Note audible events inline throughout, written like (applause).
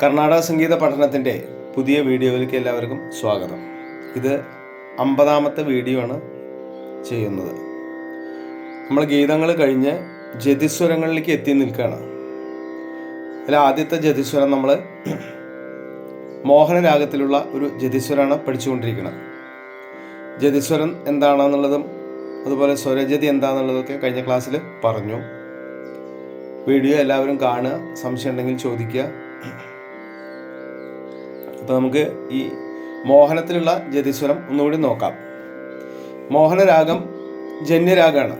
കർണാടക സംഗീത പഠനത്തിന്റെ പുതിയ വീഡിയോയിലേക്ക് എല്ലാവർക്കും സ്വാഗതം. ഇത് അമ്പതാമത്തെ വീഡിയോ ആണ് ചെയ്യുന്നത്. നമ്മൾ ഗീതങ്ങൾ കഴിഞ്ഞ് ജതിസ്വരങ്ങളിലേക്ക് എത്തി നിൽക്കുകയാണ്. അതിൽ ആദ്യത്തെ ജതിസ്വരം നമ്മൾ മോഹനരാഗത്തിലുള്ള ഒരു ജതിസ്വരമാണ് പഠിച്ചുകൊണ്ടിരിക്കുന്നത്. ജതിസ്വരം എന്താണെന്നുള്ളതും അതുപോലെ സ്വരജതി എന്താണെന്നുള്ളതൊക്കെ കഴിഞ്ഞ ക്ലാസ്സിൽ പറഞ്ഞു. വീഡിയോ എല്ലാവരും കാണുക സംശയം ഉണ്ടെങ്കിൽ ചോദിക്കുക. അപ്പോൾ നമുക്ക് ഈ മോഹനത്തിലുള്ള ജതിസ്വരം ഒന്നുകൂടി നോക്കാം. മോഹനരാഗം ജന്യരാഗമാണ്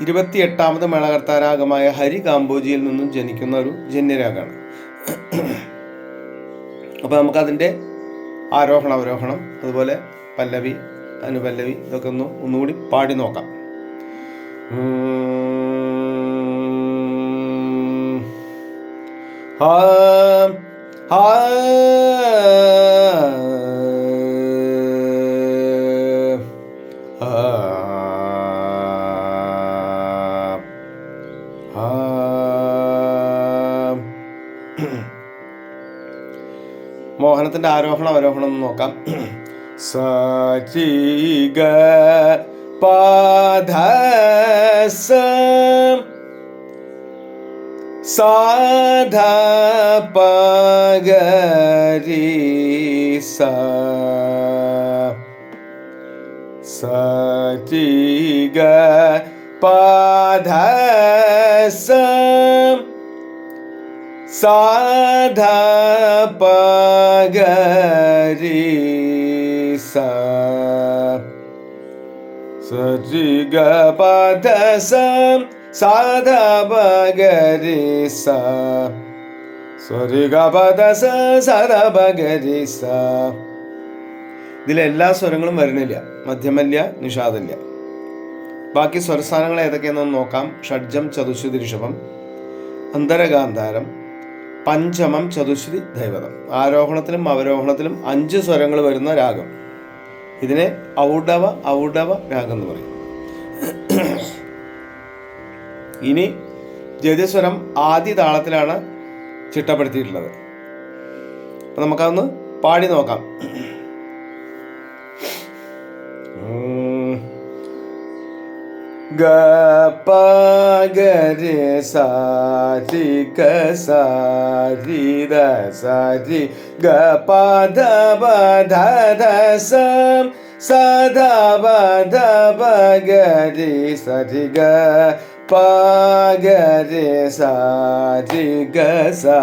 ഇരുപത്തിയെട്ടാമത് മേളകർത്താരാഗമായ ഹരി കാമ്പോജിയിൽ നിന്നും ജനിക്കുന്ന ഒരു ജന്യരാഗമാണ് അപ്പോൾ നമുക്കതിന്റെ ആരോഹണം അവരോഹണം അതുപോലെ പല്ലവി അനുപല്ലവി ഇതൊക്കെ ഒന്ന് ഒന്നുകൂടി പാടി നോക്കാം. ആ. (coughs) മോഹനത്തിന്റെ ആരോഹണം അവരോഹണം ഒന്ന് നോക്കാം. (coughs) സീഗ പാധ साध पगरि सचिि ग ध साध पगरि ग पाध പഗരി സ സരിഗ പദ സ സാധ പഗരി സ ഇതിൽ എല്ലാ സ്വരങ്ങളും വരുന്നില്ല. മധ്യമല്യ നിഷാദല്യ. ബാക്കി സ്വരസ്ഥാനങ്ങൾ ഏതൊക്കെയാണെന്ന് നോക്കാം. ഷഡ്ജം ചതുശ്രുതി ഋഷഭം അന്തരഗാന്ധാരം. പഞ്ചമം ചതുശ്രുതി ദൈവതം ആരോഹണത്തിലും അവരോഹണത്തിലും അഞ്ച് സ്വരങ്ങൾ വരുന്ന രാഗം. ഇതിനെ ഔഡവ ഔഡവ രാഗം എന്ന് പറയും. ഇനി ജതിസ്വരം ആദ്യ താളത്തിലാണ് ചിട്ടപ്പെടുത്തിയിട്ടുള്ളത്. അപ്പം നമുക്കതൊന്ന് പാടി നോക്കാം. ഗരി സാ ഗ സാ ദ സാ ഗ പ പ ധ പ ഗ രി ഗ പ ഗ രെ ദ രി ഗ സാ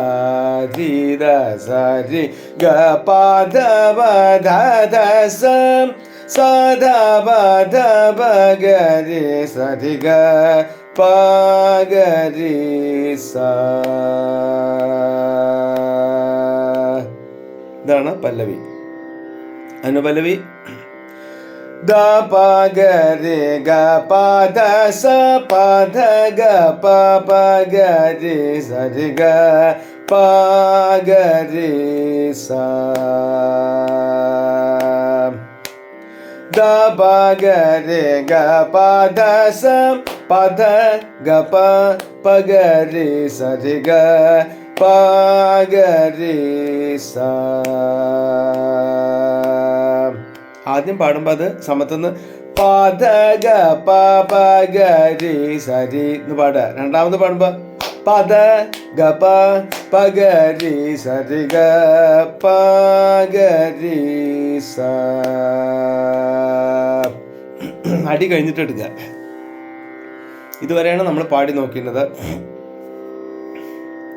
രി ദ സാ രി ഗ പകരി സ. ഇതാണ് പല്ലവി. ധ ದ ಪ ಗ ರೆ ಗ ಪ ದ ಸ ಪ ಧ ಗ ಪ ಪ ಗ ರೆ ಸ ರೆ ಗ ಪ ಗ ರೆ ಸ ದ ಪ ಗ ರೆ ಗ ಪ ದ ಸ ಪ ಧ ಗ ಪ ಪ ಗ ರೆ ಸ ರೆ ಗ ಪ ಗ ರೆ ಸ ആദ്യം പാടുമ്പോൾ അത് സമത്തുനിന്ന് പദ ഗ പ പ ഗ രി സ എന്ന് പാടുക. രണ്ടാമത് പാടുമ്പോൾ പദ ഗ പ പ ഗ രി സ. ഗ പ സ അടി കഴിഞ്ഞിട്ട് എടുക്കുക ഇതുവരെയാണ് നമ്മൾ പാടി നോക്കിയിരുന്നത്.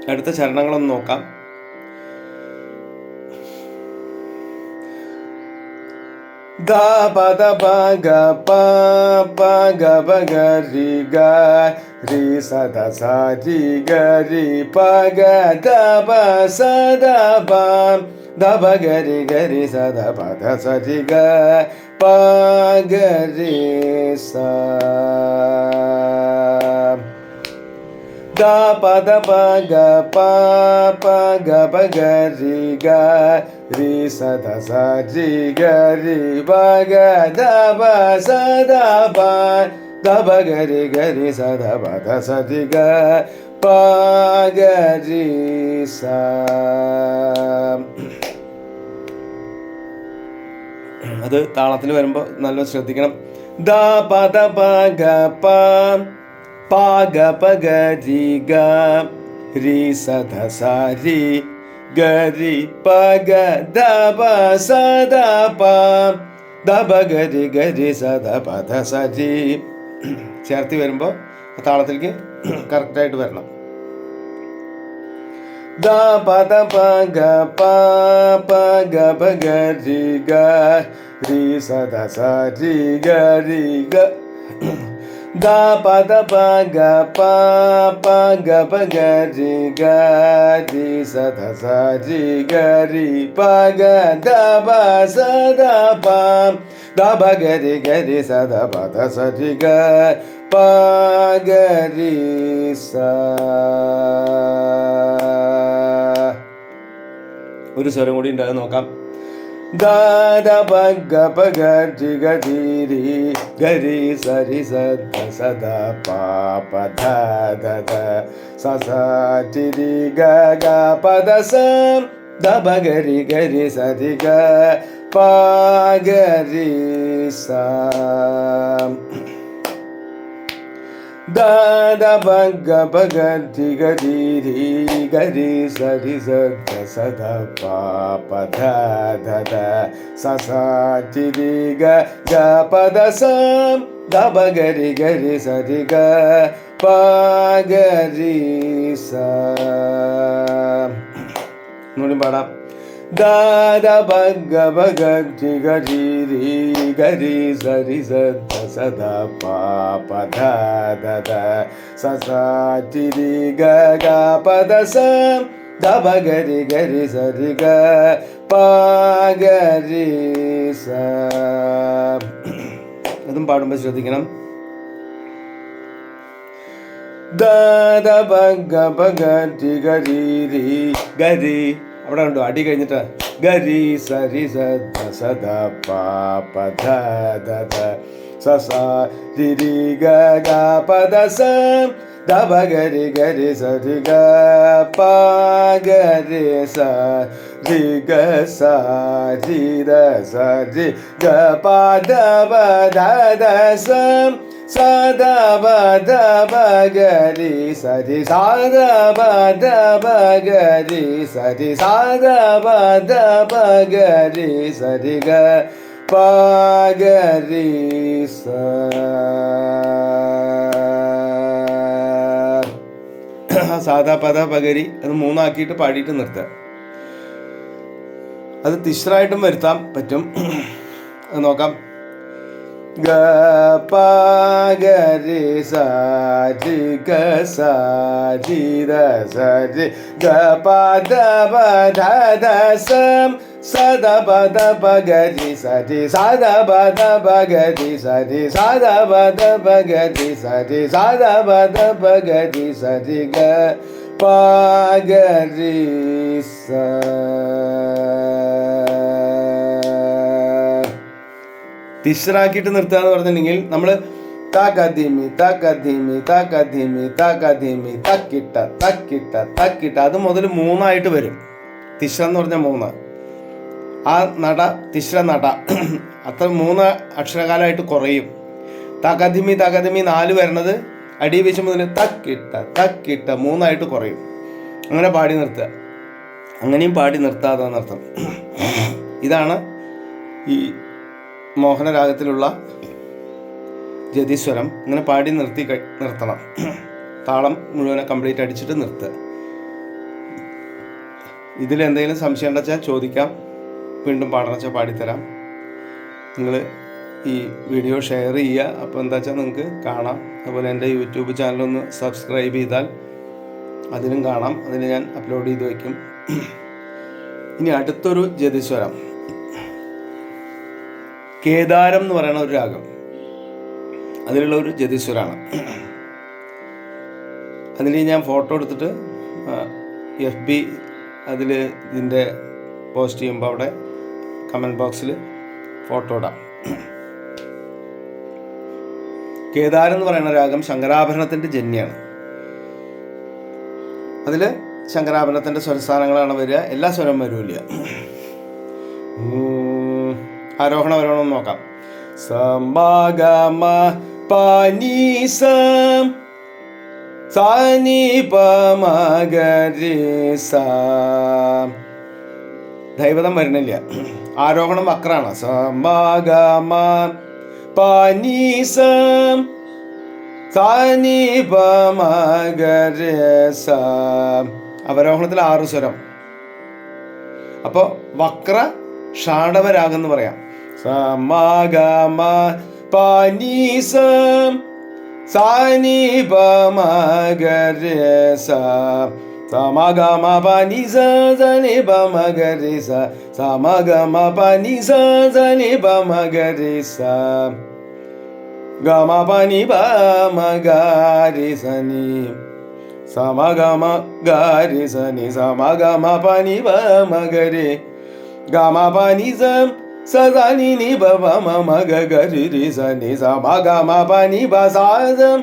അടുത്ത ചരണങ്ങളൊന്ന് നോക്കാം. Da ba da ba ga ba ba ga ba ga ri ga ri sa da sa ri ga ri pa ga da ba sa da ba da ba ga ri ga ri sa da ba da sa ri ga pa ga ri sa the ಪದ ಪ ಗ ಪ ಪ ಗ ಪ ಗ ರಿ ಗ ರಿ ಸ ದ ಸ ರಿ ಗ ರಿ ಬ ಗ ದ ಬ ಸ ದ ಪ ದ ಬ ಗ ರಿ ಗ ರಿ ಸ ದ ಬ ದ ಸ ರಿ ಗ ಪ ಗ ರಿ സ അത് താളത്തിൽ വരുമ്പോൾ നല്ല ശ്രദ്ധിക്കണം ദ പദ പ ഗ പ പ ഗ പ ഗ രി ഗ രി സ ധ സ രി ഗ രി പ ഗ ദ പ സ ദ ചേർത്തി വരുമ്പോൾ താളത്തിലേക്ക് കറക്റ്റായിട്ട് വരണം. പ ഗ പ പ ഗ പ ഗ രി ഗ രി സ ധ സ രി ഗ രി ഗ ദ പദ പ ഗ പ സ. ഒരു സ്വരം കൂടി ഉണ്ടാകാൻ നോക്കാം. ദാദ പഗ പഗ ജിഗ ധീരി ഗരി സരി സദ സദ പാപ ധ ധ ധ സ സ ജിരി ഗ ഗ പദ സം ദ ഗരി ഗരി സരി ഗ പ ഗരി സ ദാദ ഭഗ ഭഗതി ഗരീരി ഗരി സരി സദ സദ പാപ ധ ധ ധ സ സ ചിരി ഗ ഗ പദ സം ദ ഗരി ഗരി സരി ഗ പ ഗരി സ ഒന്നുകൂടി പാടാം ദാദ ഭഗ ഭഗതി ഗരീരി ഗരി സരി സദ സദ പാപ ധ ധ ധ സ സ ചിരി ഗ ഗ പദ സം ദ ഗരി ഗരി സരി ഗ പ ഗരി സ അതും പാടുമ്പോൾ ശ്രദ്ധിക്കണം ദാദ ഭഗ ഭഗതി ഗരീരി ഗരി അവിടെ കണ്ടോ. അടി കഴിഞ്ഞിട്ട് ഗരി സരി സദ സദ പാപ ധ ധ ധ സ സ രി ഗ ഗ പദ സ ദവ ഗരി ഗരി സരി ഗ പ ഗരി സ രി ഗ സ ദ സ രി ഗ പ ദ ബ ധ ധ സം സദ ബദ ബഗരി സരി സദ ബദ പഗരി സരി സദ ബഗരി സരി ഗ പഗരി സ. സാധാ പദ പകരി അത് മൂന്നാക്കിയിട്ട് പാടിയിട്ട് നിർത്തുക. അത് തിശ്രായിട്ടും വരുത്താൻ പറ്റും. നോക്കാം. ഗ പ ഗ രി സ രി ഗ സ രി ദ സ രി ഗ പ ദ പ ധ ധ സം സ ദ പ ദ പ ഗ രി സ രി സ ദ തിശ്രാക്കിയിട്ട് നിർത്തുക എന്ന് പറഞ്ഞിട്ടുണ്ടെങ്കിൽ നമ്മൾ താക്കധീമി താക്കധീമി താക്കധീമി താക്കധീമി തക്കിട്ട തക്കിട്ട തക്കിട്ട. അത് മുതൽ മൂന്നായിട്ട് വരും. തിശ്ര എന്ന് പറഞ്ഞാൽ മൂന്ന്. ആ നട തിശ്ര നട (clears throat) അത്ര മൂന്ന് അക്ഷരകാലമായിട്ട് കുറയും. താക്കധിമി താക്കധിമി നാല് വരണത് അടി വെച്ച് മുതൽ തക്കിട്ട തക്കിട്ട മൂന്നായിട്ട് കുറയും. അങ്ങനെ പാടി നിർത്തുക. അങ്ങനെയും പാടി നിർത്താതെ എന്നർത്ഥം (clears throat) ഇതാണ് ഈ മോഹനരാഗത്തിലുള്ള ജതിസ്വരം ഇങ്ങനെ പാടി നിർത്തി നിർത്തണം. താളം മുഴുവനെ കംപ്ലീറ്റ് അടിച്ചിട്ട് നിർത്തുക ഇതിൽ എന്തെങ്കിലും സംശയം ഉണ്ടെന്ന് വെച്ചാൽ ചോദിക്കാം. വീണ്ടും പാടണം വെച്ചാൽ പാടിത്തരാം. നിങ്ങൾ ഈ വീഡിയോ ഷെയർ ചെയ്യുക. അപ്പോൾ എന്താ വെച്ചാൽ നിങ്ങൾക്ക് കാണാം. അതുപോലെ എന്റെ യൂട്യൂബ് ചാനലൊന്ന് സബ്സ്ക്രൈബ് ചെയ്താൽ അതിനും കാണാം. അതിന് ഞാൻ അപ്ലോഡ് ചെയ്ത് വയ്ക്കും. ഇനി അടുത്തൊരു ജതിസ്വരം. കേദാരം എന്ന് പറയുന്ന ഒരു രാഗം. അതിലുള്ള ഒരു ജതിസ്വരാണ് അതിൽ ഞാൻ ഫോട്ടോ എടുത്തിട്ട് എഫ് ബി അതിൽ ഇതിന്റെ പോസ്റ്റ് ചെയ്യുമ്പോൾ അവിടെ കമന്റ് ബോക്സിൽ ഫോട്ടോ ഇടാം. കേദാരം എന്ന് പറയുന്ന രാഗം ശങ്കരാഭരണത്തിന്റെ ജന്യാണ്. അതിൽ ശങ്കരാഭരണത്തിന്റെ സ്വരസ്ഥാനങ്ങളാണ് വരിക. എല്ലാ സ്വരം വരില്ല ആരോഹണ വരോണം നോക്കാം. സമാഗമ ദൈവതം വരണില്ല ആരോഹണം വക്രാണ്. അവരോഹണത്തിൽ ആറ് സ്വരം. അപ്പോൾ വക്ര ഷാഡവരാഗെന്ന് പറയാം. sa ma ga ma pa ni sa sa ni ba ma ga re sa sa ma ga ma pa ni sa sa ni ba ma ga re sa sa ma ga ma pa ni sa sa ni ba ma ga re sa ga ma pa ni ba ma ga re sa ni sa ma ga ma ga re sa ni sa ma ga ma pa ni ba ma ga re ga ma pa ni sa സനി സമഗമ ഗരി സനി സമഗമ പനി പമഗരി ഗമ പനി some സനി നി ബ മ ഗ ഗരി രി സനി സമഗമ പനി ബ സാസം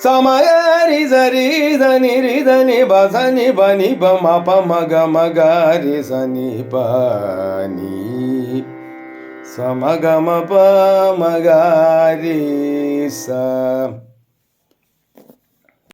സമഗരി സരി ധനി രി ധനി ബ സനി പനി പ മ പ മ ഗ മ ഗ രി സനി പനി സമഗമ പ മ ഗ രി സ